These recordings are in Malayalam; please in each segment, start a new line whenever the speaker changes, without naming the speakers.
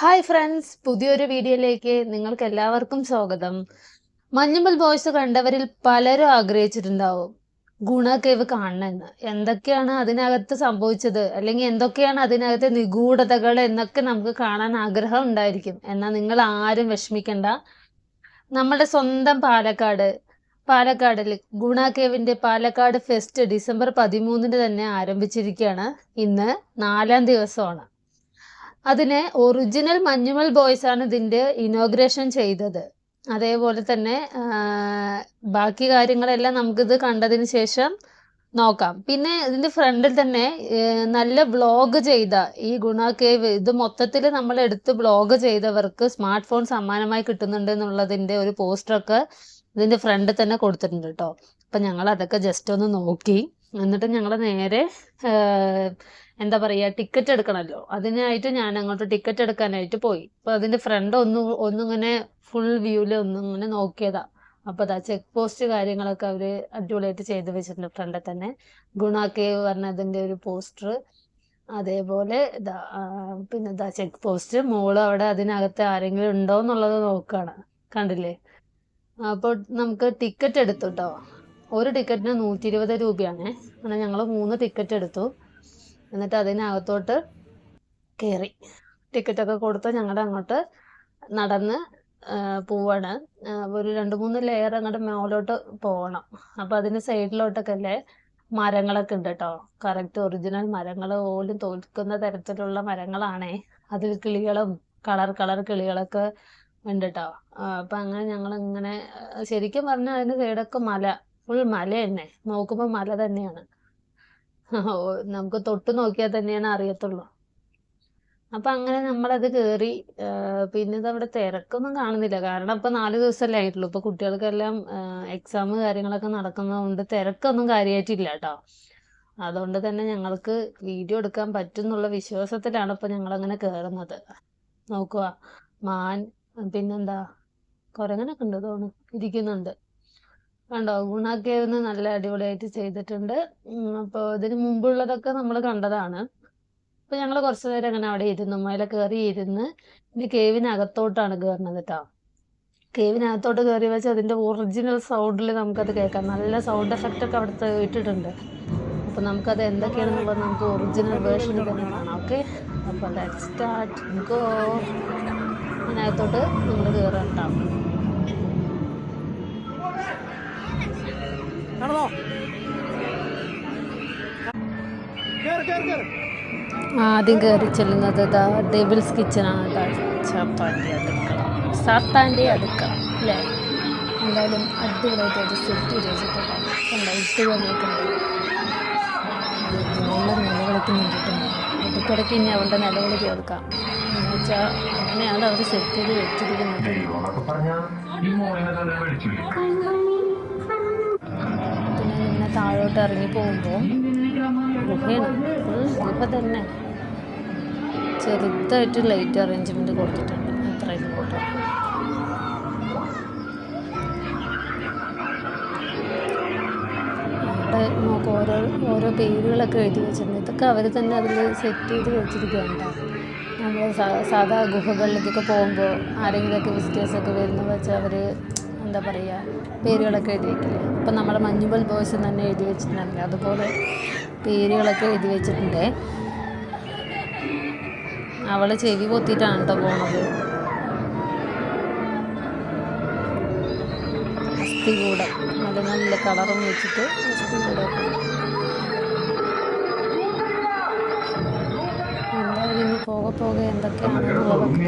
ഹായ് ഫ്രണ്ട്സ് പുതിയൊരു വീഡിയോയിലേക്ക് നിങ്ങൾക്ക് എല്ലാവർക്കും സ്വാഗതം. മഞ്ഞുമൽ ബോയ്സ് കണ്ടവരിൽ പലരും ആഗ്രഹിച്ചിട്ടുണ്ടാവും. ഗുണ കേവ് കാണണമെന്ന് എന്തൊക്കെയാണ് അതിനകത്ത് സംഭവിച്ചത്? അല്ലെങ്കിൽ എന്തൊക്കെയാണ് അതിനകത്തെ നിഗൂഢതകൾ എന്നൊക്കെ നമുക്ക് കാണാൻ ആഗ്രഹം ഉണ്ടായിരിക്കും. എന്നാൽ നിങ്ങൾ ആരും വിഷമിക്കണ്ട. നമ്മുടെ സ്വന്തം പാലക്കാട്. പാലക്കാടിൽ ഗുണ കേവിന്റെ പാലക്കാട് ഫെസ്റ്റ് ഡിസംബർ പതിമൂന്നിന് തന്നെ ആരംഭിച്ചിരിക്കുകയാണ്. ഇന്ന് നാലാം ദിവസമാണ്. അതിന് ഒറിജിനൽ മഞ്ഞുമൽ ബോയ്സ് ആണ് ഇതിന്റെ ഇനോഗ്രേഷൻ ചെയ്തത്. അതേപോലെ തന്നെ ബാക്കി കാര്യങ്ങളെല്ലാം നമുക്കിത് കണ്ടതിന് ശേഷം നോക്കാം. പിന്നെ ഇതിന്റെ ഫ്രണ്ടിൽ തന്നെ നല്ല വ്ളോഗ് ചെയ്ത ഈ ഗുണ കേവ് ഇത് മൊത്തത്തിൽ നമ്മൾ എടുത്ത് വ്ളോഗ് ചെയ്തവർക്ക് സ്മാർട്ട് ഫോൺ സമ്മാനമായി കിട്ടുന്നുണ്ട് എന്നുള്ളതിന്റെ ഒരു പോസ്റ്ററൊക്കെ ഇതിന്റെ ഫ്രണ്ടിൽ തന്നെ കൊടുത്തിട്ടുണ്ട് കേട്ടോ. അപ്പൊ ഞങ്ങൾ അതൊക്കെ ജസ്റ്റ് ഒന്ന് നോക്കി. എന്നിട്ട് ഞങ്ങൾ നേരെ എന്താ പറയാ ടിക്കറ്റ് എടുക്കണമല്ലോ അതിനായിട്ട് ഞാൻ അങ്ങോട്ട് ടിക്കറ്റ് എടുക്കാനായിട്ട് പോയി. അപ്പൊ അതിന്റെ ഫ്രണ്ട് ഒന്ന് ഒന്നിങ്ങനെ ഫുൾ വ്യൂൽ ഒന്നിങ്ങനെ നോക്കിയതാ. അപ്പൊ അതാ ചെക്ക് പോസ്റ്റ് കാര്യങ്ങളൊക്കെ അവർ അടിപൊളിയായിട്ട് ചെയ്ത് വെച്ചിട്ടുണ്ട് ഫ്രണ്ടിൽ തന്നെ. ഗുണ കേവ് ഒരു പോസ്റ്റർ അതേപോലെ പിന്നെ ഇതാ ചെക്ക് പോസ്റ്റ് മോൾ അവിടെ അതിനകത്ത് ആരെങ്കിലും ഉണ്ടോ എന്നുള്ളത് നോക്കാണ്. കണ്ടില്ലേ? അപ്പോൾ നമുക്ക് ടിക്കറ്റ് എടുത്തു കേട്ടോ ഒരു ടിക്കറ്റിന് നൂറ്റി ഇരുപത് രൂപയാണ്. അങ്ങനെ ഞങ്ങൾ മൂന്ന് ടിക്കറ്റ് എടുത്തു. എന്നിട്ട് അതിനകത്തോട്ട് കയറി ടിക്കറ്റൊക്കെ കൊടുത്ത് ഞങ്ങളുടെ അങ്ങോട്ട് നടന്ന് പോവാണ്. ഒരു രണ്ട് മൂന്ന് ലെയർ അങ്ങോട്ട് മേലോട്ട് പോകണം അപ്പൊ അതിന് സൈഡിലോട്ടൊക്കെ അല്ലേ മരങ്ങളൊക്കെ ഉണ്ട് കേട്ടോ കറക്റ്റ് ഒറിജിനൽ മരങ്ങൾ പോലും തോൽക്കുന്ന തരത്തിലുള്ള മരങ്ങളാണേ. അതിൽ കിളികളും കളർ കളർ കിളികളൊക്കെ ഉണ്ട് കേട്ടോ അപ്പൊ അങ്ങനെ ഞങ്ങൾ ഇങ്ങനെ ശരിക്കും പറഞ്ഞാൽ അതിന്റെ സൈഡൊക്കെ മല. ഫുൾ മല തന്നെ നോക്കുമ്പോ മല തന്നെയാണ്. നമുക്ക് തൊട്ട് നോക്കിയാൽ തന്നെയാണ് അറിയത്തുള്ളൂ. അപ്പൊ അങ്ങനെ നമ്മളത് കേറി പിന്നെ അവിടെ തിരക്കൊന്നും കാണുന്നില്ല. കാരണം ഇപ്പൊ നാല് ദിവസമല്ലേ ആയിട്ടുള്ളൂ. ഇപ്പൊ കുട്ടികൾക്കെല്ലാം എക്സാം കാര്യങ്ങളൊക്കെ നടക്കുന്നതുകൊണ്ട് തിരക്കൊന്നും കാര്യമായിട്ടില്ല കേട്ടോ. അതുകൊണ്ട് തന്നെ ഞങ്ങൾക്ക് വീഡിയോ എടുക്കാൻ പറ്റും എന്നുള്ള വിശ്വാസത്തിലാണ് ഇപ്പൊ ഞങ്ങൾ അങ്ങനെ കേറുന്നത്. നോക്കുക മാൻ പിന്നെന്താ? കുരങ്ങനൊക്കെ ഉണ്ട് തോന്നുന്നു. ഇരിക്കുന്നുണ്ട്. കണ്ടോ? ഗുണാക്കേവിന്ന് നല്ല അടിപൊളിയായിട്ട് ചെയ്തിട്ടുണ്ട്. അപ്പോൾ ഇതിന് മുമ്പുള്ളതൊക്കെ നമ്മൾ കണ്ടതാണ്. അപ്പൊ ഞങ്ങൾ കുറച്ച് നേരം അങ്ങനെ അവിടെ ഇരുന്നു മേലെ കയറി ഇരുന്ന് ഇനി കേവിനകത്തോട്ടാണ് കയറുന്നത് കേട്ടോ. കേവിനകത്തോട്ട് കയറി വെച്ച് അതിന്റെ ഒറിജിനൽ സൗണ്ടിൽ നമുക്കത് കേൾക്കാം. നല്ല സൗണ്ട് എഫക്റ്റ് ഒക്കെ അവിടുത്തെ ഇട്ടിട്ടുണ്ട്. അപ്പൊ നമുക്കത് എന്തൊക്കെയാണെന്നുള്ളത് നമുക്ക് ഒറിജിനൽ വേർഷൻ തന്നെ കാണാം. ഓക്കെ? അപ്പൊ ലെറ്റ് സ്റ്റാർട്ട് ഗോ അതിനകത്തോട്ട് നമ്മൾ കയറാം
നടന്നോ കേറ് കേറ് കേറ്.
ആദ്യം കയറി ചെല്ലുന്നത് ഇതാ കിച്ചൺ ആണ് ചപ്പാത്തി അടുക്കള. സാത്താന്റെ അടുക്കള അല്ലേ? എന്തായാലും അടിപൊളിയായിട്ട് അത് സെറ്റ് ചെയ്ത് എന്താ ഇട്ട് വന്നിട്ടുണ്ട് നല്ല നിലവിളിക്കുന്നുണ്ട് ഇടയ്ക്കിടയ്ക്ക് ഇനി അവളുടെ നിലവിളി കേൾക്കാം എന്ന് വെച്ചാൽ അങ്ങനെയാണ് അവർ സെറ്റ് ചെയ്ത് വെച്ചിരിക്കുന്നത്. താഴോട്ട് ഇറങ്ങി പോകുമ്പോൾ ഗുഹയാണ് ഗുഹ തന്നെ. ചെറുതായിട്ട് ലൈറ്റ് അറേഞ്ച്മെന്റ് കൊടുത്തിട്ടുണ്ട്. അത്രയും ഫോട്ടോ അവിടെ നമുക്ക് ഓരോ ഓരോ പേരുകളൊക്കെ എഴുതി വെച്ചിട്ടുണ്ട്. ഇതൊക്കെ അവർ തന്നെ അതിൽ സെറ്റ് ചെയ്ത് വെച്ചിരിക്കുകയാണ് നമ്മൾ സാധാ ഗുഹകളിലേക്കൊക്കെ പോകുമ്പോൾ ആരെങ്കിലുമൊക്കെ വിസിറ്റേഴ്സൊക്കെ വരുന്നു വെച്ചാൽ അവർ എന്താ പറയുക പേരുകളൊക്കെ എഴുതി വെക്കില്ലേ? അപ്പം നമ്മൾ മഞ്ഞുബൽ ബോയ്സ് തന്നെ എഴുതി വെച്ചിട്ടുണ്ടെങ്കിൽ അതുപോലെ പേരുകളൊക്കെ എഴുതി വെച്ചിട്ടുണ്ട്. അവൾ ചെവി പൊത്തിയിട്ടാണ് കേട്ടോ പോണത്. അസ്ഥി കൂടെ. നല്ല നല്ല കളറും വെച്ചിട്ട് അസ്ഥി കൂടെ എന്തായാലും ഇനി പോകെ പോകെ എന്തൊക്കെയാണെന്നുള്ളതൊക്കെ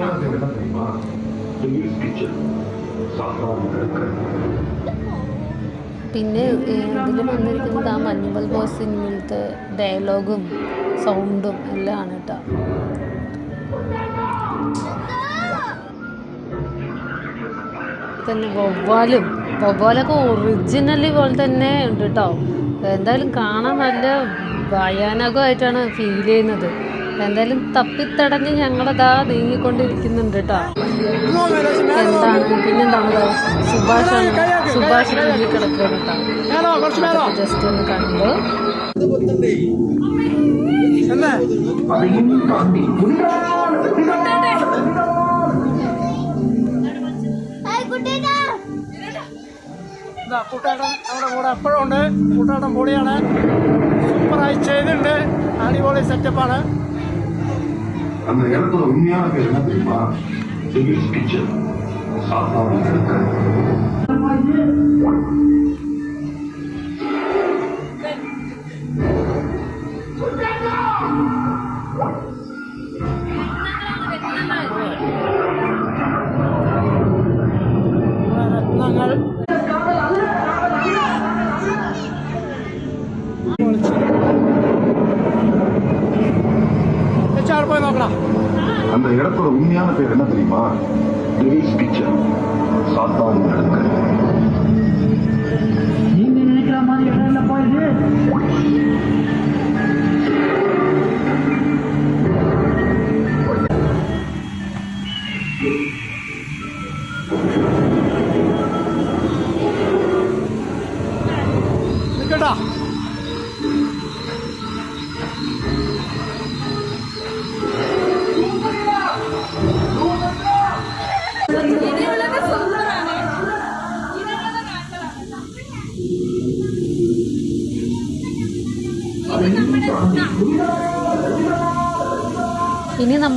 പിന്നെ ഇതിൽ വന്നിരിക്കുന്നത് ആ മഞ്ഞുമൽ ബോസ് സിനിമയിലത്തെ ഡയലോഗും സൗണ്ടും എല്ലാം ആണ് കേട്ടോ. തന്നെ വവ്വാലും വവ്വാലൊക്കെ ഒറിജിനലി പോലെ തന്നെ ഉണ്ട് കേട്ടോ. എന്തായാലും കാണാൻ നല്ല ഭയാനകമായിട്ടാണ് ഫീൽ ചെയ്യുന്നത്. എന്തായാലും തപ്പിത്തടഞ്ഞ് ഞങ്ങളതാ നീങ്ങിക്കൊണ്ടിരിക്കുന്നുണ്ട് കേട്ടോ എന്താണ്? പിന്നെന്താണ് സുഭാഷ് സുഭാഷ് കിടക്കുകയാണ് ജസ്റ്റ് ഒന്ന് കണ്ടു.
കൂട്ടാട്ടൻ നമ്മുടെ കൂടെ എപ്പോഴും ഉണ്ട്. കൂട്ടാട്ടൻ പൊളിയാണ്. സൂപ്പറായി ചെയ്തിട്ടുണ്ട്. അടിപൊളി സെറ്റപ്പാണ്
அந்த இடத்துல உண்மையான பேர் என்ன தெரியுமா? சிவில் கிச்சன் சாத்தாவின்
இடத்துல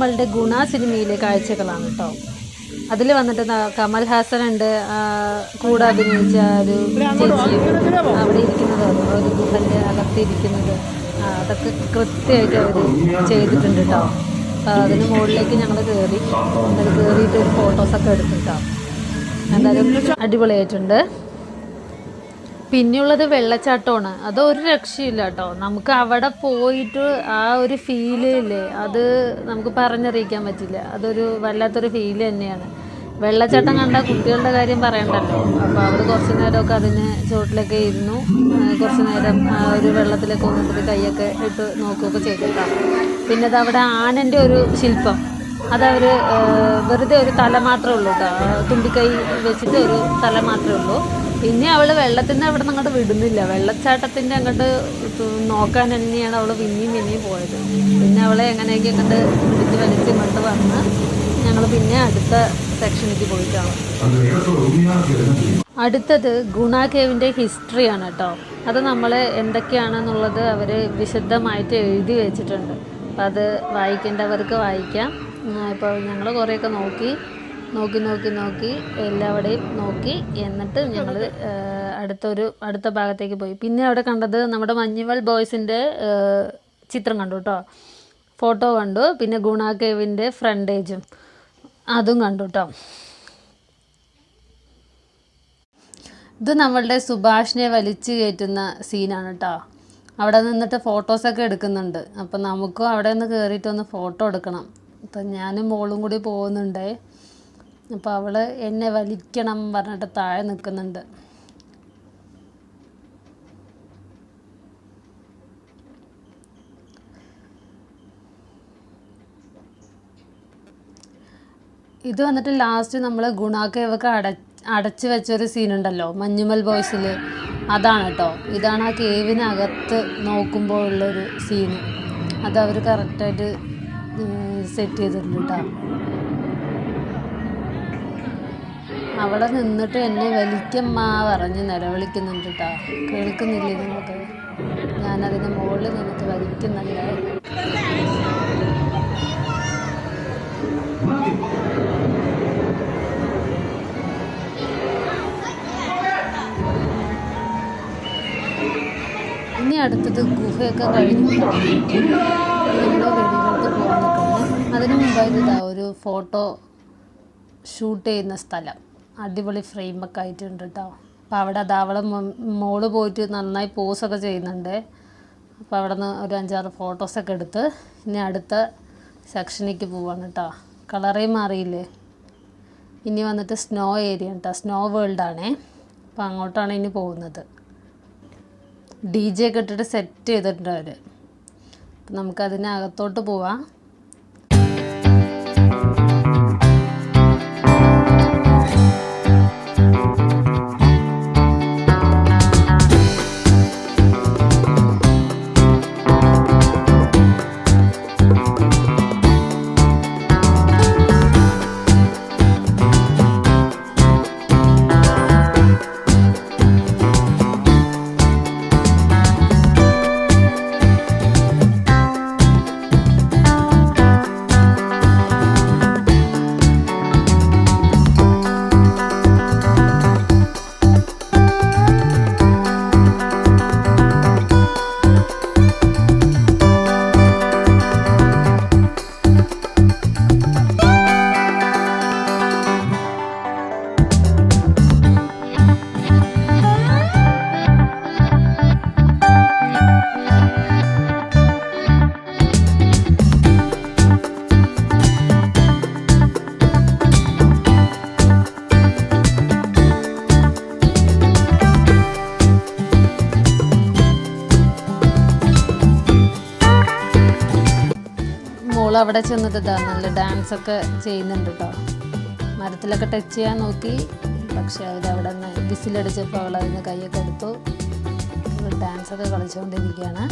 നമ്മളുടെ ഗുണ സിനിമയിലെ കാഴ്ചകളാണ് കേട്ടോ. അതിൽ വന്നിട്ട് കമൽ ഹാസൻ ഉണ്ട് കൂടെ അഭിനയിച്ച ഒരു അവിടെ ഇരിക്കുന്നത് ഒരു ഗുഹന്റെ അകത്തിരിക്കുന്നത്. അതൊക്കെ കൃത്യമായിട്ട് അവർ ചെയ്തിട്ടുണ്ട് കേട്ടോ. അപ്പോൾ അതിന് മുകളിലേക്ക് ഞങ്ങൾ കയറി അത് കയറിയിട്ട് ഒരു ഫോട്ടോസൊക്കെ എടുത്തിട്ടോ. എന്തായാലും അടിപൊളിയായിട്ടുണ്ട്. പിന്നെയുള്ളത് വെള്ളച്ചാട്ടമാണ്. അത് ഒരു രക്ഷയില്ല കേട്ടോ. നമുക്ക് അവിടെ പോയിട്ട് ആ ഒരു ഫീൽ ഇല്ലേ? അത് നമുക്ക് പറഞ്ഞറിയിക്കാൻ പറ്റില്ല. അതൊരു വല്ലാത്തൊരു ഫീൽ തന്നെയാണ്. വെള്ളച്ചാട്ടം കണ്ട കുട്ടികളുടെ കാര്യം പറയണ്ടല്ലോ. അപ്പോൾ അവർ കുറച്ച് നേരമൊക്കെ അതിന് ചുവട്ടിലൊക്കെ ഇരുന്നു. കുറച്ചു നേരം ആ ഒരു വെള്ളത്തിലൊക്കെ ഒന്നിട്ട് കൈയൊക്കെ ഇട്ട് നോക്കുകയൊക്കെ ചെയ്തിട്ടാണ് പിന്നെ അത് അവിടെ ആനന്റെ ഒരു ശില്പം. അതവർ വെറുതെ ഒരു തല മാത്രമേ ഉള്ളൂ കേട്ടോ. തുമ്പിക്കൈ വെച്ചിട്ട് ഒരു തല മാത്രമേ ഉള്ളൂ. പിന്നെ അവൾ വെള്ളത്തിന്റെ അവിടെ നിന്ന് അങ്ങോട്ട് വിടുന്നില്ല. വെള്ളച്ചാട്ടത്തിന്റെ അങ്ങോട്ട് നോക്കാൻ തന്നെയാണ് അവൾ പിന്നെയും പിന്നെയും പോയത്. പിന്നെ അവളെ എങ്ങനെയൊക്കെ അങ്ങോട്ട് വിളിച്ച് വലിച്ച് ഇങ്ങോട്ട് വന്ന് ഞങ്ങൾ പിന്നെ അടുത്ത സെക്ഷനിലേക്ക് പോയിട്ടാണ്. അടുത്തത് ഗുണ കേവിന്റെ ഹിസ്റ്ററിയാണ് കേട്ടോ. അത് നമ്മൾ എന്തൊക്കെയാണെന്നുള്ളത് അവർ വിശദമായിട്ട് എഴുതി വെച്ചിട്ടുണ്ട്. അപ്പം അത് വായിക്കേണ്ടവർക്ക് വായിക്കാം. ഇപ്പോൾ ഞങ്ങൾ കുറേയൊക്കെ നോക്കി. നോക്കി നോക്കി നോക്കി എല്ലാവിടെയും നോക്കി എന്നിട്ട് ഞങ്ങൾ അടുത്തൊരു അടുത്ത ഭാഗത്തേക്ക് പോയി. പിന്നെ അവിടെ കണ്ടത് നമ്മുടെ മഞ്ഞുവൽ ബോയ്സിന്റെ ചിത്രം കണ്ടു കേട്ടോ ഫോട്ടോ കണ്ടു. പിന്നെ ഗുണ കേവിന്റെ ഫ്രണ്ടേജും അതും കണ്ടു കേട്ടോ ഇത് നമ്മളുടെ സുഭാഷിനെ വലിച്ചു കയറ്റുന്ന സീനാണ് കേട്ടോ അവിടെ നിന്നിട്ട് ഫോട്ടോസൊക്കെ എടുക്കുന്നുണ്ട്. അപ്പം നമുക്കും അവിടെ നിന്ന് കയറിയിട്ടൊന്ന് ഫോട്ടോ എടുക്കണം. അപ്പം ഞാനും മോളും കൂടി പോകുന്നുണ്ടേ. അപ്പോൾ അവൾ എന്നെ വലിക്കണം പറഞ്ഞിട്ട് താഴെ നിൽക്കുന്നുണ്ട് ഇത് വന്നിട്ട് ലാസ്റ്റ് നമ്മൾ ഗുണാക്കേവൊക്കെ അട അടച്ചു വെച്ചൊരു സീനുണ്ടല്ലോ മഞ്ഞുമൽ ബോയ്സിൽ അതാണ് കേട്ടോ ഇതാണ് ആ കേവിനകത്ത് നോക്കുമ്പോൾ ഉള്ളൊരു സീന് അത് അവർ കറക്റ്റായിട്ട് സെറ്റ് ചെയ്തിട്ടുണ്ട് കേട്ടോ അവിടെ നിന്നിട്ട് എന്നെ വലിക്കമ്മ പറഞ്ഞ് നിലവിളിക്കുന്നുണ്ട് കേട്ടോ കേൾക്കുന്നില്ലേ നിങ്ങൾക്ക് ഞാനതിന്റെ മുകളിൽ നിന്നിട്ട് വലിക്കുന്നുണ്ട്. ഇനി അടുത്തത് ഗുഹയൊക്കെ കഴിഞ്ഞു. നമ്മുടെ നിൽക്കുന്നത് അതിന് മുമ്പായിട്ട് ഒരു ഫോട്ടോ ഷൂട്ട് ചെയ്യുന്ന സ്ഥലം. അടിപൊളി ഫ്രെയിമൊക്കെ ആയിട്ടുണ്ട് കേട്ടോ അപ്പോൾ അവിടെ അത് അവളെ മോൾ പോയിട്ട് നന്നായി പോസൊക്കെ ചെയ്യുന്നുണ്ട്. അപ്പോൾ അവിടെ നിന്ന് ഒരു അഞ്ചാറ് ഫോട്ടോസൊക്കെ എടുത്ത് ഇനി അടുത്ത സെക്ഷനിലേക്ക് പോവാണ് കേട്ടോ കളറേ മാറിയില്ലേ? ഇനി വന്നിട്ട് സ്നോ ഏരിയ കേട്ടോ സ്നോ വേൾഡാണേ അപ്പോൾ അങ്ങോട്ടാണ് ഇനി പോകുന്നത്. ഡി ജെ ഒക്കെ ഇട്ടിട്ട് സെറ്റ് ചെയ്തിട്ടുണ്ട് അവർ അപ്പം നമുക്കതിനകത്തോട്ട് പോവാം. അവിടെ ചെന്നിട്ട് നല്ല ഡാൻസ് ഒക്കെ ചെയ്യുന്നുണ്ട് കേട്ടോ മരത്തിലൊക്കെ ടച്ച് ചെയ്യാൻ നോക്കി. പക്ഷെ അവർ അവിടെ നിന്ന് വിസിലടിച്ചപ്പോൾ അവൾ അതിന് കൈയൊക്കെ എടുത്തു. ഡാൻസ് ഒക്കെ കളിച്ചുകൊണ്ടിരിക്കുകയാണ്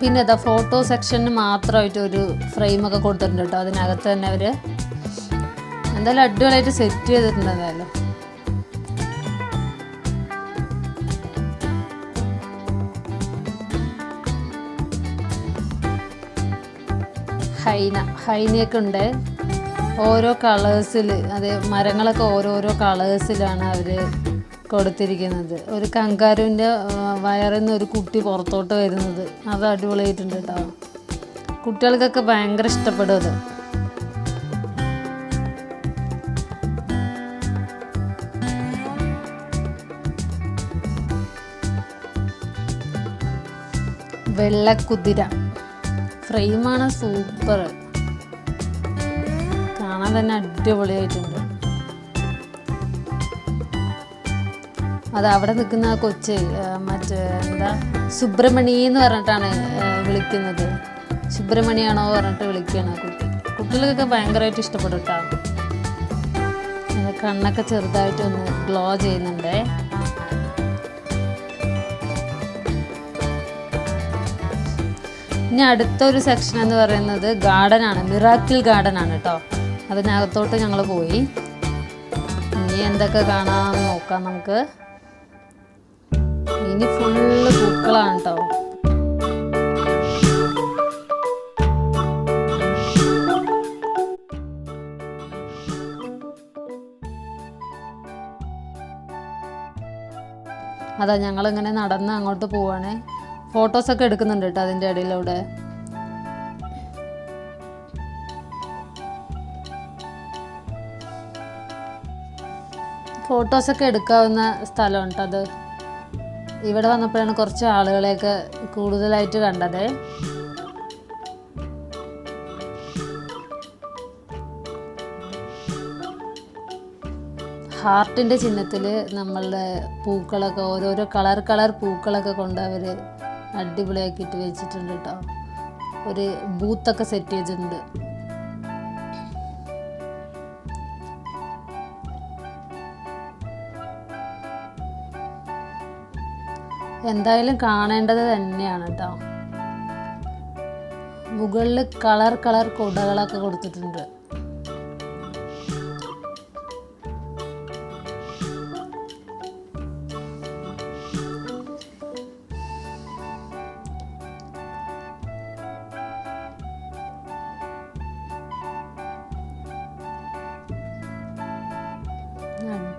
പിന്നെ ഇതാ ഫോട്ടോ സെക്ഷന് മാത്രമായിട്ട് ഒരു ഫ്രെയിമൊക്കെ കൊടുത്തിട്ടുണ്ട് കേട്ടോ അതിനകത്ത് തന്നെ അവർ എന്തായാലും അടിപൊളിയായിട്ട് സെറ്റ് ചെയ്തിട്ടുണ്ട് ഹൈന ഹൈനയൊക്കെ ഉണ്ട്. ഓരോ കളേഴ്സിൽ അത് മരങ്ങളൊക്കെ ഓരോരോ കളേഴ്സിലാണ് അവർ കൊടുത്തിരിക്കുന്നത്. ഒരു കങ്കാരുവിന്റെ വയറിൽ നിന്ന് ഒരു കുട്ടി പുറത്തോട്ട് വരുന്നത്. അത് അടിപൊളിയായിട്ടുണ്ട് കേട്ടോ. കുട്ടികൾക്കൊക്കെ ഭയങ്കര ഇഷ്ടപ്പെടും അത്. വെള്ളക്കുതിര. ഫ്രെയിമാണ് സൂപ്പർ. കാണാൻ തന്നെ അടിപൊളിയായിട്ടുണ്ട്. അത് അവിടെ നിൽക്കുന്ന കൊച്ച് മറ്റേ എന്താ സുബ്രഹ്മണി എന്ന് പറഞ്ഞിട്ടാണ് വിളിക്കുന്നത്. സുബ്രഹ്മണിയാണോ പറഞ്ഞിട്ട് വിളിക്കുകയാണ് കുട്ടി. കുട്ടികൾക്കൊക്കെ ഭയങ്കരമായിട്ട് ഇഷ്ടപ്പെടും കേട്ടോ കണ്ണൊക്കെ ചെറുതായിട്ടൊന്ന് ഗ്ലോ ചെയ്യുന്നുണ്ടേ. ഇനി അടുത്തൊരു സെക്ഷൻ എന്ന് പറയുന്നത് ഗാർഡൻ ആണ്. മിറാക്കിൾ ഗാർഡൻ ആണ് കേട്ടോ അതിനകത്തോട്ട് ഞങ്ങൾ പോയി. ഇനി എന്തൊക്കെ കാണാമെന്ന് നോക്കാം നമുക്ക്. ഇനി ഫുള്ള് പൂക്കളാണ് കേട്ടോ അതാ ഞങ്ങളിങ്ങനെ നടന്ന് അങ്ങോട്ട് പോവാണേ. ഫോട്ടോസൊക്കെ എടുക്കുന്നുണ്ട് കേട്ടോ അതിന്റെ ഇടയിലൂടെ ഫോട്ടോസൊക്കെ എടുക്കാവുന്ന സ്ഥലമുണ്ട് അത്. ഇവിടെ വന്നപ്പോഴാണ് കുറച്ച് ആളുകളെയൊക്കെ കൂടുതലായിട്ട് കണ്ടത്. ഹാർട്ടിന്റെ ചിഹ്നത്തിൽ നമ്മളുടെ പൂക്കളൊക്കെ ഓരോരോ കളർ കളർ പൂക്കളൊക്കെ കൊണ്ട് അവർ അടിപൊളിയാക്കിയിട്ട് വെച്ചിട്ടുണ്ട് കേട്ടോ ഒരു ബൂത്തൊക്കെ സെറ്റ് ചെയ്തിട്ടുണ്ട്. എന്തായാലും കാണേണ്ടത് തന്നെയാണ് കേട്ടോ മുകളിൽ കളർ കളർ കുടകളൊക്കെ കൊടുത്തിട്ടുണ്ട്.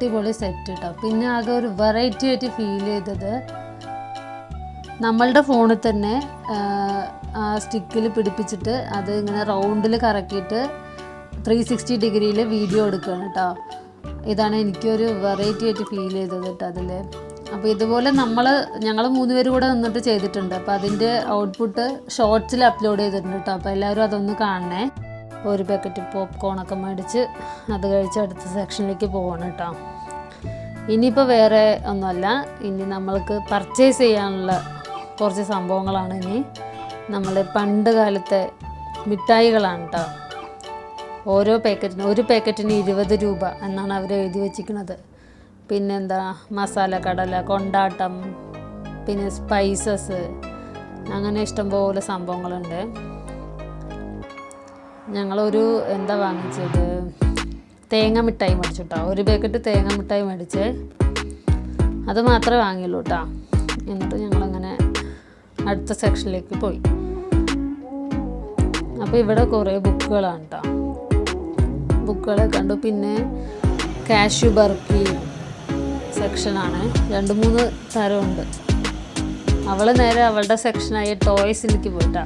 അടിപൊളി സെറ്റ് കേട്ടോ പിന്നെ ആകെ ഒരു വെറൈറ്റി ആയിട്ട് ഫീൽ ചെയ്തത് നമ്മളുടെ ഫോണിൽ തന്നെ ആ, സ്റ്റിക്കിൽ പിടിപ്പിച്ചിട്ട് അത് ഇങ്ങനെ റൗണ്ടിൽ കറക്കിയിട്ട് ത്രീ സിക്സ്റ്റി ഡിഗ്രിയിൽ വീഡിയോ എടുക്കുകയാണ് കേട്ടോ ഇതാണ് എനിക്കൊരു വെറൈറ്റി ആയിട്ട് ഫീൽ ചെയ്തത് കേട്ടോ അതിൽ അപ്പോൾ ഇതുപോലെ നമ്മൾ ഞങ്ങൾ മൂന്ന് പേര് കൂടെ നിന്നിട്ട് ചെയ്തിട്ടുണ്ട്. അപ്പോൾ അതിന്റെ ഔട്ട്പുട്ട് ഷോർട്സിൽ അപ്ലോഡ് ചെയ്തിട്ടുണ്ട് കേട്ടോ അപ്പോൾ എല്ലാവരും അതൊന്ന് കാണണേ. ഒരു പാക്കറ്റ് പോപ്കോണൊക്കെ മേടിച്ച് അത് കഴിച്ച് അടുത്ത സെക്ഷനിലേക്ക് പോകണം കേട്ടോ ഇനിയിപ്പോൾ വേറെ ഒന്നുമല്ല. ഇനി നമ്മൾക്ക് പർച്ചേസ് ചെയ്യാനുള്ള കുറച്ച് സംഭവങ്ങളാണ് ഇനി. നമ്മൾ പണ്ട് കാലത്തെ മിഠായികളാണ് കേട്ടോ ഓരോ പാക്കറ്റിന് ഒരു പാക്കറ്റിന് ഇരുപത് രൂപ എന്നാണ് അവർ എഴുതി വെച്ചിരിക്കുന്നത്. പിന്നെന്താ? മസാല കടല കൊണ്ടാട്ടം പിന്നെ സ്പൈസസ് അങ്ങനെ ഇഷ്ടംപോലെ സംഭവങ്ങളുണ്ട്. ഞങ്ങളൊരു എന്താ വാങ്ങിച്ചത്? തേങ്ങ മിഠായി മേടിച്ചു കേട്ടോ ഒരു പാക്കറ്റ് തേങ്ങ മിഠായി മേടിച്ച് അത് മാത്രമേ വാങ്ങിയുള്ളൂ കേട്ടോ എന്നിട്ട് ഞങ്ങളങ്ങനെ അടുത്ത സെക്ഷനിലേക്ക് പോയി. അപ്പോൾ ഇവിടെ കുറേ ബുക്കുകളാണ് കേട്ടോ ബുക്കുകളെ കണ്ടു. പിന്നെ കാഷ്യു ബർക്കി സെക്ഷനാണ്. രണ്ട് മൂന്ന് തരമുണ്ട്. അവൾ നേരെ അവളുടെ സെക്ഷനായ ടോയ്സിലേക്ക് പോയിട്ടാ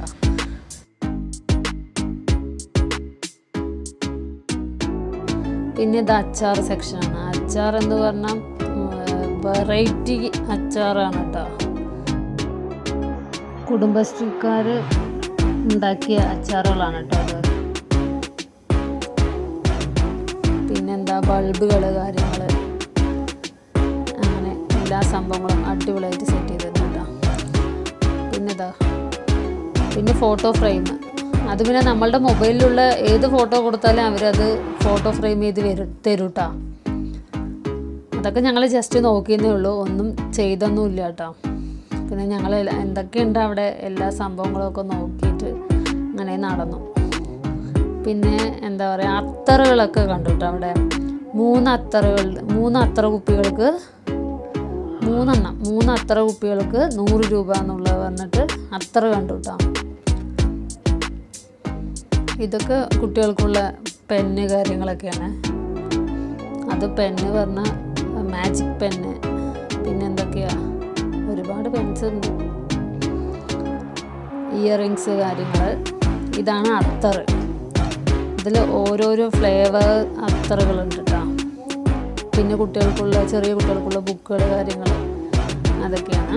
പിന്നെ ഇത് അച്ചാർ സെക്ഷനാണ് അച്ചാർ എന്ന് പറഞ്ഞാൽ വെറൈറ്റി അച്ചാറാണ് കേട്ടോ കുടുംബശ്രീക്കാർ ഉണ്ടാക്കിയ അച്ചാറുകളാണ് കേട്ടോ അത്. പിന്നെന്താ ബൾബുകൾ കാര്യങ്ങൾ അങ്ങനെ എല്ലാ സംഭവങ്ങളും അടിപൊളിയായിട്ട് സെറ്റ് ചെയ്തിട്ടുണ്ട് പിന്നെ ഇതാ പിന്നെ ഫോട്ടോ ഫ്രെയിം അത് പിന്നെ നമ്മളുടെ മൊബൈലിലുള്ള ഏത് ഫോട്ടോ കൊടുത്താലും അവരത് ഫോട്ടോ ഫ്രെയിം ചെയ്ത് വരും അതൊക്കെ ഞങ്ങൾ ജസ്റ്റ് നോക്കിയെന്നേ ഉള്ളൂ. ഒന്നും ചെയ്തൊന്നുമില്ല കേട്ടോ. പിന്നെ ഞങ്ങൾ എന്തൊക്കെയുണ്ട് അവിടെ എല്ലാ സംഭവങ്ങളൊക്കെ നോക്കിയിട്ട് അങ്ങനെ നടന്നു. പിന്നെ എന്താ പറയുക അത്തറുകളൊക്കെ കണ്ടു കേട്ടോ അവിടെ. മൂന്ന് അത്തറുകൾ മൂന്ന് അത്തറ കുപ്പികൾക്ക് മൂന്നെണ്ണം മൂന്ന് അത്തറ കുപ്പികൾക്ക് നൂറ് രൂപ എന്നുള്ളത് വന്നിട്ട് അത്തറ കണ്ടു കേട്ടോ. ഇതൊക്കെ കുട്ടികൾക്കുള്ള പെന്ന് കാര്യങ്ങളൊക്കെയാണ്. അത് പെന്ന് പറഞ്ഞാൽ മാജിക് പെന്ന്. പിന്നെന്തൊക്കെയാ? ഒരുപാട് പെൻസ് ഉണ്ട്. ഇയറിങ്സ് കാര്യങ്ങൾ ഇതാണ് അത്തർ ഇതിൽ ഓരോരോ ഫ്ലേവർ അത്തറുകളുണ്ട് കേട്ടോ പിന്നെ കുട്ടികൾക്കുള്ള ചെറിയ കുട്ടികൾക്കുള്ള ബുക്കുകൾ കാര്യങ്ങൾ അതൊക്കെയാണ്.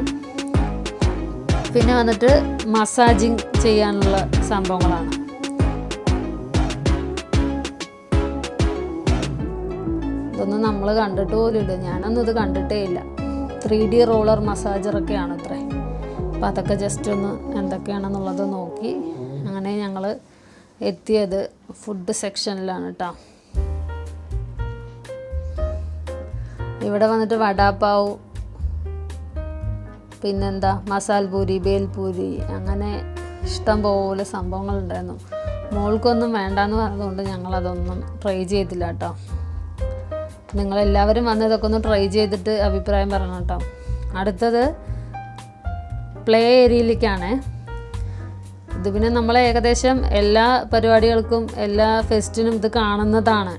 പിന്നെ വന്നിട്ട് മസാജിങ് ചെയ്യാനുള്ള സംഭവങ്ങളാണ്. ഇതൊന്നും നമ്മൾ കണ്ടിട്ട് പോലുമില്ല ഞാനൊന്നും ഇത് കണ്ടിട്ടേ ഇല്ല. ത്രീ ഡി റോളർ മസാജറൊക്കെയാണ് അത്രേ അപ്പം അതൊക്കെ ജസ്റ്റ് ഒന്ന് എന്തൊക്കെയാണെന്നുള്ളത് നോക്കി അങ്ങനെ ഞങ്ങൾ എത്തിയത് ഫുഡ് സെക്ഷനിലാണ് കേട്ടോ ഇവിടെ വന്നിട്ട് വടാപ്പാവ് പിന്നെന്താ മസാൽ പൂരി ബേൽപൂരി അങ്ങനെ ഇഷ്ടം പോലെ സംഭവങ്ങളുണ്ടായിരുന്നു. മോൾക്കൊന്നും വേണ്ടാന്ന് പറഞ്ഞതുകൊണ്ട് ഞങ്ങളതൊന്നും ട്രൈ ചെയ്തില്ല കേട്ടോ നിങ്ങളെല്ലാവരും വന്ന് ഇതൊക്കെ ഒന്ന് ട്രൈ ചെയ്തിട്ട് അഭിപ്രായം പറയണം കേട്ടോ. അടുത്തത് പ്ലേ ഏരിയയിലേക്കാണ് ഇത് പിന്നെ നമ്മൾ ഏകദേശം എല്ലാ പരിപാടികൾക്കും എല്ലാ ഫെസ്റ്റിനും ഇത് കാണുന്നതാണ്.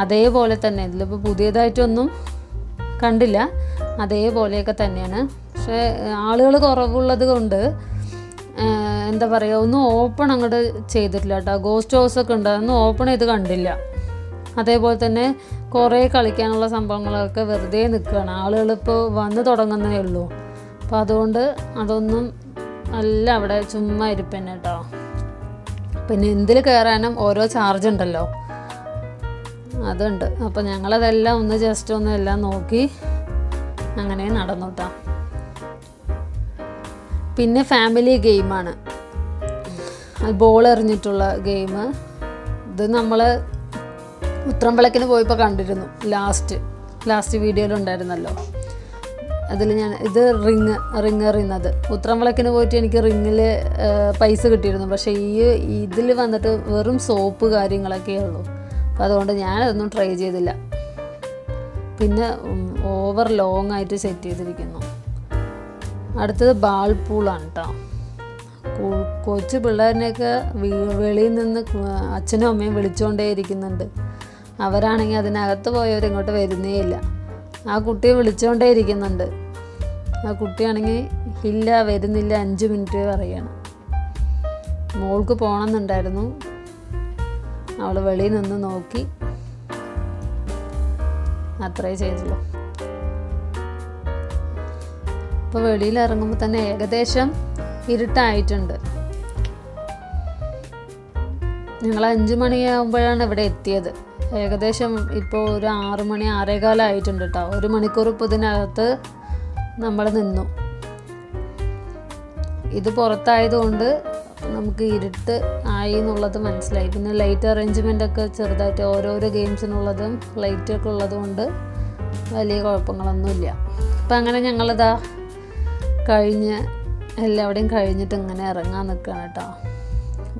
അതേപോലെ തന്നെ ഇതിലിപ്പോൾ പുതിയതായിട്ടൊന്നും കണ്ടില്ല. അതേപോലെയൊക്കെ തന്നെയാണ്. പക്ഷേ ആളുകൾ കുറവുള്ളത് കൊണ്ട് എന്താ പറയുക ഒന്നും ഓപ്പൺ അങ്ങോട്ട് ചെയ്തിട്ടില്ല കേട്ടോ. ഗോസ്റ്റ് ഹൗസ് ഒക്കെ ഉണ്ട്. അതൊന്നും ഓപ്പൺ ചെയ്ത് കണ്ടില്ല. അതേപോലെ തന്നെ കുറേ കളിക്കാനുള്ള സംഭവങ്ങളൊക്കെ വെറുതെ നിൽക്കുകയാണ്. ആളുകളിപ്പോൾ വന്ന് തുടങ്ങുന്നേ ഉള്ളൂ. അപ്പോൾ അതുകൊണ്ട് അതൊന്നും അല്ല അവിടെ ചുമ്മാ ഇരിപ്പന്നെ കേട്ടോ. പിന്നെ എന്തിൽ കയറാനും ഓരോ ചാർജ് ഉണ്ടല്ലോ. അതുണ്ട്. അപ്പോൾ ഞങ്ങളതെല്ലാം ഒന്ന് ജസ്റ്റ് ഒന്ന് എല്ലാം നോക്കി അങ്ങനെ നടന്നു കേട്ടോ. പിന്നെ ഫാമിലി ഗെയിമാണ് ബോൾ എറിഞ്ഞിട്ടുള്ള ഗെയിം ഇത് നമ്മൾ ഉത്രമ്പളക്കിന് പോയപ്പോൾ കണ്ടിരുന്നു. ലാസ്റ്റ് ലാസ്റ്റ് വീഡിയോയിലുണ്ടായിരുന്നല്ലോ അതിൽ ഞാൻ ഇത് റിങ് റിങ് എറിയുന്നത് ഉത്രമ്പളക്കിന് പോയിട്ട് എനിക്ക് റിങ്ങിൽ പൈസ കിട്ടിയിരുന്നു. പക്ഷേ ഈ ഇതിൽ വന്നിട്ട് വെറും സോപ്പ് കാര്യങ്ങളൊക്കെ ഉള്ളൂ. അപ്പോൾ അതുകൊണ്ട് ഞാനതൊന്നും ട്രൈ ചെയ്തില്ല. പിന്നെ ഓവർ ലോങ് ആയിട്ട് സെറ്റ് ചെയ്തിരിക്കുന്നു. അടുത്തത് ബാൾ പൂളാണ് കേട്ടോ കൊച്ചു പിള്ളേരിനെയൊക്കെ വെളിയിൽ നിന്ന് അച്ഛനും അമ്മയും വിളിച്ചുകൊണ്ടേ ഇരിക്കുന്നുണ്ട്. അവരാണെങ്കിൽ അതിനകത്ത് പോയവർ ഇങ്ങോട്ട് വരുന്നേ ഇല്ല ആ കുട്ടിയെ വിളിച്ചുകൊണ്ടേ ഇരിക്കുന്നുണ്ട്. ആ കുട്ടിയാണെങ്കിൽ ഇല്ല വരുന്നില്ല അഞ്ച് മിനിറ്റ് പറയണം. മോൾക്ക് പോകണമെന്നുണ്ടായിരുന്നു അവൾ വെളിയിൽ നിന്ന് നോക്കി. അത്രേ ചെയ്തുള്ളൂ. ഇപ്പോൾ വെളിയിൽ ഇറങ്ങുമ്പോൾ തന്നെ ഏകദേശം ഇരുട്ടായിട്ടുണ്ട്. ഞങ്ങൾ അഞ്ചു മണിയാകുമ്പോഴാണ് ഇവിടെ എത്തിയത്. ഏകദേശം ഇപ്പോൾ ഒരു ആറ് മണി ആറേകാലായിട്ടുണ്ട് കേട്ടോ ഒരു മണിക്കൂർ ഇപ്പോൾ ഇതിനകത്ത് നമ്മൾ നിന്നു. ഇത് പുറത്തായതുകൊണ്ട് നമുക്ക് ഇരുട്ട് ആയി എന്നുള്ളത് മനസ്സിലായി. പിന്നെ ലൈറ്റ് അറേഞ്ച്മെന്റ് ഒക്കെ ചെറുതായിട്ട് ഓരോരോ ഗെയിംസിനുള്ളതും ലൈറ്റൊക്കെ ഉള്ളത് കൊണ്ട് വലിയ കുഴപ്പങ്ങളൊന്നുമില്ല. അപ്പം അങ്ങനെ ഞങ്ങളിതാ കഴിഞ്ഞ് എല്ലാവിടെയും കഴിഞ്ഞിട്ട് ഇങ്ങനെ ഇറങ്ങാൻ നിൽക്കുകയാണ് കേട്ടോ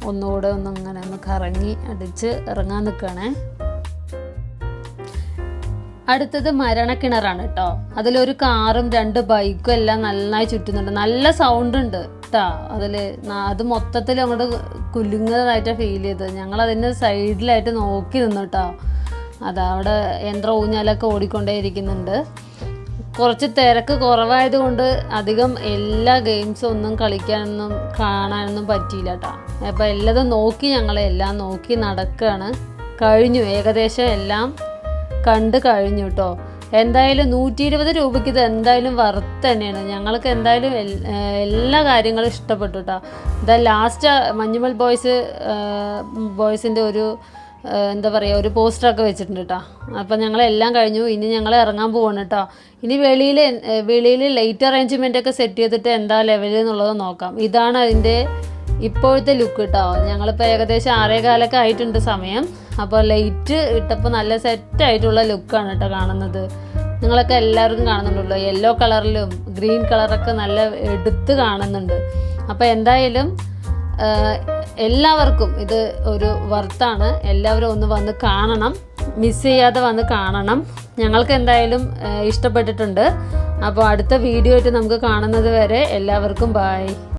ഒന്നുകൂടെ ഒന്ന് ഇങ്ങനെ ഒന്ന് കറങ്ങി അടിച്ച് ഇറങ്ങാൻ നിൽക്കുകയാണേ. അടുത്തത് മരണക്കിണറാണ് കേട്ടോ അതിലൊരു കാറും രണ്ട് ബൈക്കും എല്ലാം നന്നായി ചുറ്റുന്നുണ്ട്. നല്ല സൗണ്ട് ഉണ്ട് കേട്ടോ അതിൽ അത് മൊത്തത്തിൽ അങ്ങോട്ട് കുലുങ്ങുന്നതായിട്ടാണ് ഫീൽ ചെയ്തത്. ഞങ്ങൾ അതിന്റെ സൈഡിലായിട്ട് നോക്കി നിന്നു കേട്ടോ അതാ അവിടെ ഊഞ്ഞാലൊക്കെ ഓടിക്കൊണ്ടേ ഇരിക്കുന്നുണ്ട് കുറച്ച് തിരക്ക് കുറവായതുകൊണ്ട് അധികം എല്ലാ ഗെയിംസും ഒന്നും കളിക്കാനൊന്നും കാണാനൊന്നും പറ്റിയില്ല കേട്ടോ അപ്പോൾ എല്ലാതും നോക്കി ഞങ്ങളെ എല്ലാം നോക്കി നടക്കുകയാണ് കഴിഞ്ഞു. ഏകദേശം എല്ലാം കണ്ട് കഴിഞ്ഞു കേട്ടോ എന്തായാലും നൂറ്റി ഇരുപത് രൂപയ്ക്ക് ഇത് എന്തായാലും വർത്ത് തന്നെയാണ്. ഞങ്ങൾക്ക് എന്തായാലും എല്ലാ കാര്യങ്ങളും ഇഷ്ടപ്പെട്ടു കേട്ടോ ഇതാ ലാസ്റ്റ് മഞ്ഞുമൽ ബോയ്സ് ബോയ്സിന്റെ ഒരു എന്താ പറയുക ഒരു പോസ്റ്ററൊക്കെ വെച്ചിട്ടുണ്ട് കേട്ടോ അപ്പം ഞങ്ങളെല്ലാം കഴിഞ്ഞു. ഇനി ഞങ്ങൾ ഇറങ്ങാൻ പോവാണ് കേട്ടോ ഇനി വെളിയിൽ വെളിയിൽ ലൈറ്റ് അറേഞ്ച്മെന്റ് ഒക്കെ സെറ്റ് ചെയ്തിട്ട് എന്താ ലെവൽ എന്നുള്ളത് നോക്കാം. ഇതാണ് അതിന്റെ ഇപ്പോഴത്തെ ലുക്ക് കേട്ടോ ഞങ്ങളിപ്പോൾ ഏകദേശം ആറേകാലൊക്കെ ആയിട്ടുണ്ട് സമയം. അപ്പോൾ ലൈറ്റ് ഇട്ടപ്പോൾ നല്ല സെറ്റ് ആയിട്ടുള്ള ലുക്കാണ് കേട്ടോ കാണുന്നത്. നിങ്ങളൊക്കെ എല്ലാവർക്കും കാണുന്നുണ്ടല്ലോ. യെല്ലോ കളറിലും ഗ്രീൻ കളറൊക്കെ നല്ല എടുത്ത് കാണുന്നുണ്ട്. അപ്പോൾ എന്തായാലും എല്ലാവർക്കും ഇത് ഒരു വർത്താണ്. എല്ലാവരും ഒന്ന് വന്ന് കാണണം. മിസ് ചെയ്യാതെ വന്ന് കാണണം. ഞങ്ങൾക്ക് എന്തായാലും ഇഷ്ടപ്പെട്ടിട്ടുണ്ട്. അപ്പോൾ അടുത്ത വീഡിയോ ആയിട്ട് നമുക്ക് കാണുന്നത് വരെ എല്ലാവർക്കും ബായ്